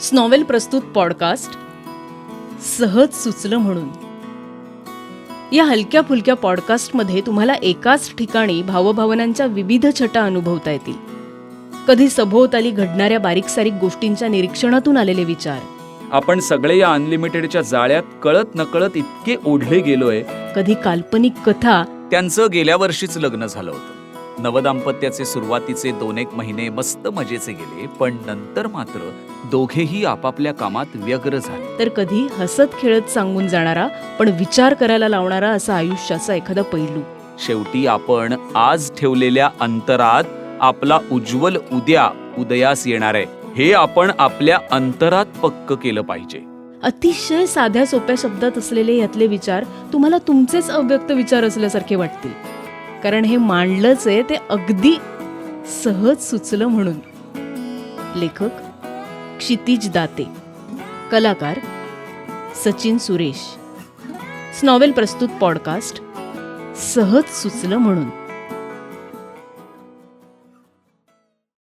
स्नॉवेल प्रस्तुत पॉडकास्ट सहज सुचलं म्हणून. या हलक्या फुलक्या पॉडकास्टमध्ये तुम्हाला एकाच ठिकाणी भावभावनांच्या विविध छटा अनुभवता येतील. कधी सभोवताली घडणाऱ्या बारीक सारीक गोष्टींच्या निरीक्षणातून आलेले विचार. आपण सगळे या अनलिमिटेडच्या जाळ्यात कळत नकळत इतके ओढले गेलोय. कधी काल्पनिक कथा त्यांचं गेल्या वर्षीच लग्न झालं होतं. नवदाम्पत्याचे सुरुवातीचे दोन एक महिने मस्त मजेचे गेले पण नंतर मात्र दोघेही आपापल्या कामात व्यग्र झाले. तर कधी हसत खेळत सांगून जाणारा पण विचार करायला लावणारा असा आयुष्याचा एखादा पैलू. शेवटी आपण आज ठेवलेल्या अंतरात आपला उज्ज्वल उद्या उदयास येणार आहे. हे आपण आपल्या अंतरात पक्क केलं पाहिजे. अतिशय साध्या सोप्या शब्दात असलेले यातले विचार तुम्हाला तुमचेच अव्यक्त विचार असल्यासारखे वाटतील. कारण हे मांडलंच आहे ते अगदी सहज सुचलं म्हणून. लेखक क्षितिज दाते कलाकार सचिन सुरेश. स्नॉवेल प्रस्तुत पॉडकास्ट सहज सुचलं म्हणून.